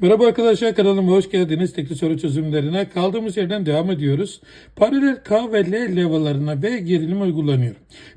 Merhaba arkadaşlar kanalıma hoş geldiniz. Tekli soru çözümlerine kaldığımız yerden devam ediyoruz. Paralel K ve L levalarına V gerilim uygulanıyor.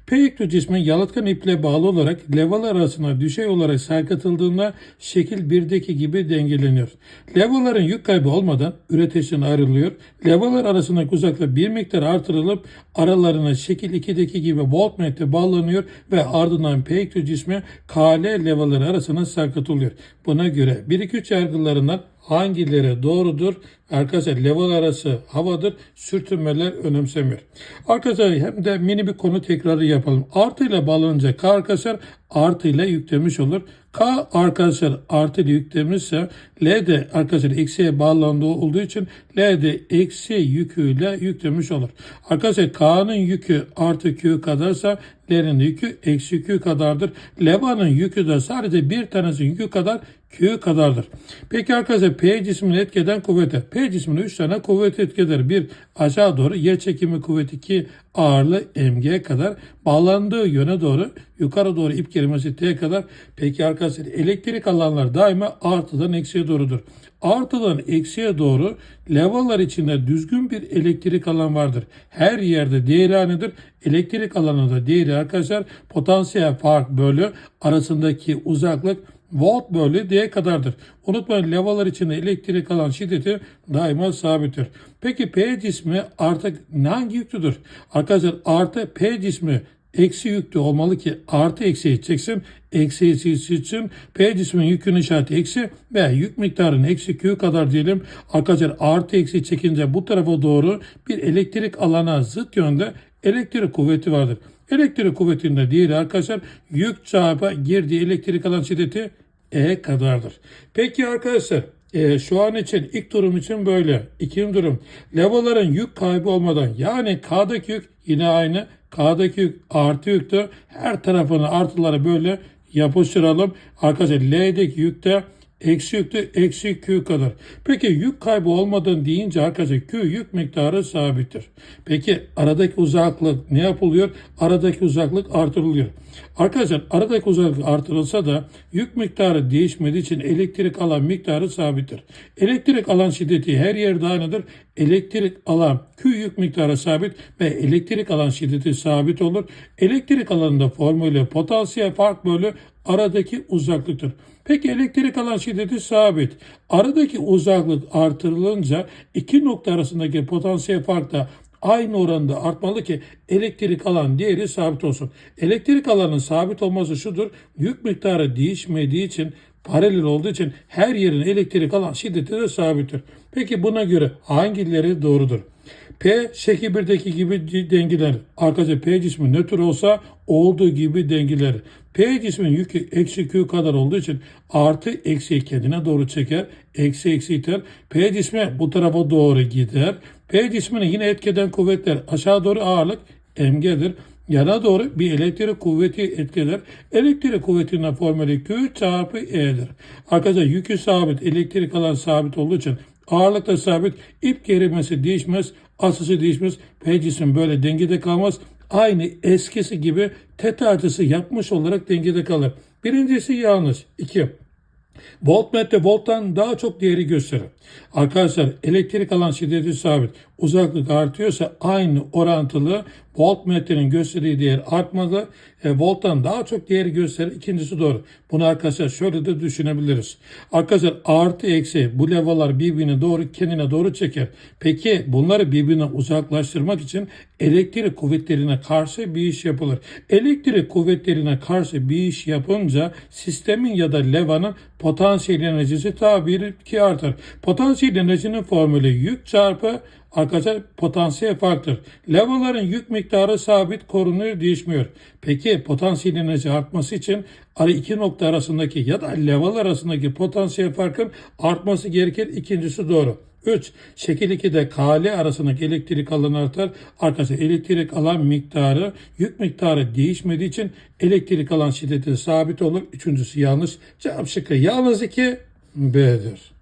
P yüklü cismin yalıtkan iple bağlı olarak levalar arasına düşey olarak sarkıtıldığında şekil 1'deki gibi dengeleniyor. Levaların yük kaybı olmadan üreteçten ayrılıyor. Levalar arasındaki uzaklık bir miktar artırılıp aralarına şekil 2'deki gibi voltmetre bağlanıyor ve ardından P yüklü cismi KL levaları arasına sarkıtılıyor. Buna göre 1-2-3 yargılarından hangileri doğrudur? Arkadaşlar level arası havadır. Sürtünmeler önemsemiyor. Arkadaşlar hem de mini bir konu tekrarı yapalım. Artı ile bağlanınca K arkadaşlar artı ile yüklemiş olur. K arkadaşlar artı ile yüklemişse L de arkadaşlar eksiye bağlandığı olduğu için L de eksi yüküyle yüklemiş olur. Arkadaşlar K'nın yükü artı Q kadarsa L'nin yükü eksi Q kadardır. Leva'nın yükü de sadece bir tanesinin yükü kadar Q kadardır. Peki arkadaşlar P cismini etkeden kuvvete. P cismine 3 tane kuvvet etkiler. Bir aşağı doğru yer çekimi kuvveti 2 ağırlığı mg kadar bağlandığı yöne doğru yukarı doğru ip kelimesi t kadar. Peki arkadaşlar elektrik alanlar daima artıdan eksiye doğrudur. Artıdan eksiye doğru levalar içinde düzgün bir elektrik alan vardır. Her yerde değeri aynıdır. Elektrik alanında değeri arkadaşlar potansiyel fark bölü arasındaki uzaklık volt bölü d kadardır. Unutmayın levalar içinde elektrik alan şiddeti daima sabittir. Peki P cismi artık hangi yüklüdür? Arkadaşlar artı P cismi eksi yüklü olmalı ki artı eksiyi çeksin. Eksi eksi için P cismin yükünün işareti eksi ve yük miktarının eksi Q kadar diyelim. Arkadaşlar artı eksi çekince bu tarafa doğru bir elektrik alana zıt yönde elektrik kuvveti vardır. Elektrik kuvvetinde diğeri arkadaşlar yük çarpı girdiği elektrik alan şiddeti E kadardır. Peki arkadaşlar e, şu an için ilk durum için böyle. İkinci durum levaların yük kaybı olmadan yani K'daki yük yine aynı. K'daki yük artı yüktü. Her tarafını artıları böyle yapıştıralım. Arkadaşlar L'deki yükte eksi yüktü eksi Q kadar. Peki yük kaybı olmadan deyince arkadaşlar Q yük miktarı sabittir. Peki aradaki uzaklık ne yapılıyor? Aradaki uzaklık artırılıyor. Arkadaşlar aradaki uzaklık artırılsa da yük miktarı değişmediği için elektrik alan miktarı sabittir. Elektrik alan şiddeti her yerde aynıdır. Elektrik alan Q yük miktarı sabit ve elektrik alan şiddeti sabit olur. Elektrik alanında formülü potansiyel fark bölü aradaki uzaklıktır. Peki elektrik alan şiddeti sabit. Aradaki uzaklık artırılınca iki nokta arasındaki potansiyel fark da aynı oranda artmalı ki elektrik alan değeri sabit olsun. Elektrik alanın sabit olması şudur. Yük miktarı değişmediği için paralel olduğu için her yerin elektrik alan şiddeti de sabittir. Peki buna göre hangileri doğrudur? P şekil 1'deki gibi dengeler. Arkadaşlar P cismi nötr olsa olduğu gibi dengeler. P cismin yükü eksi Q kadar olduğu için artı eksi kendine doğru çeker. Eksi eksi iter. P cismi bu tarafa doğru gider. P cismini yine etkeden kuvvetler aşağı doğru ağırlık mg'dir. Yana doğru bir elektrik kuvveti etkiler. Elektrik kuvvetinin formülü Q çarpı E'dir. Arkadaşlar yükü sabit, elektrik alan sabit olduğu için ağırlık da sabit, ip gerilmesi değişmez, asısı değişmez. P cisim böyle dengede kalmaz. Aynı eskisi gibi teta açısı yapmış olarak dengede kalır. Birincisi yanlış. İki, Voltmetre volttan daha çok değeri gösterir. Arkadaşlar elektrik alan şiddeti sabit. Uzaklık artıyorsa aynı orantılı voltmetrenin gösterdiği değer artmalı. E, volttan daha çok değeri gösterir. İkincisi doğru. Bunu arkadaşlar şöyle de düşünebiliriz. Arkadaşlar artı eksi bu levalar birbirine doğru kendine doğru çeker. Peki bunları birbirine uzaklaştırmak için elektrik kuvvetlerine karşı bir iş yapılır. Elektrik kuvvetlerine karşı bir iş yapınca sistemin ya da levanın potansiyel enerjisi tabi ki artar. Potansiyel enerjinin formülü yük çarpı arkadaşlar potansiyel farktır. Levaların yük miktarı sabit korunuyor değişmiyor. Peki potansiyel enerji artması için iki nokta arasındaki ya da level arasındaki potansiyel farkın artması gerekir. İkincisi doğru. 3. Şekil 2'de KL arasındaki elektrik alanı artar. Arkadaşlar elektrik alan miktarı, yük miktarı değişmediği için elektrik alan şiddeti sabit olur. Üçüncüsü yanlış. Cevap şıkkı yalnız 2 B'dir.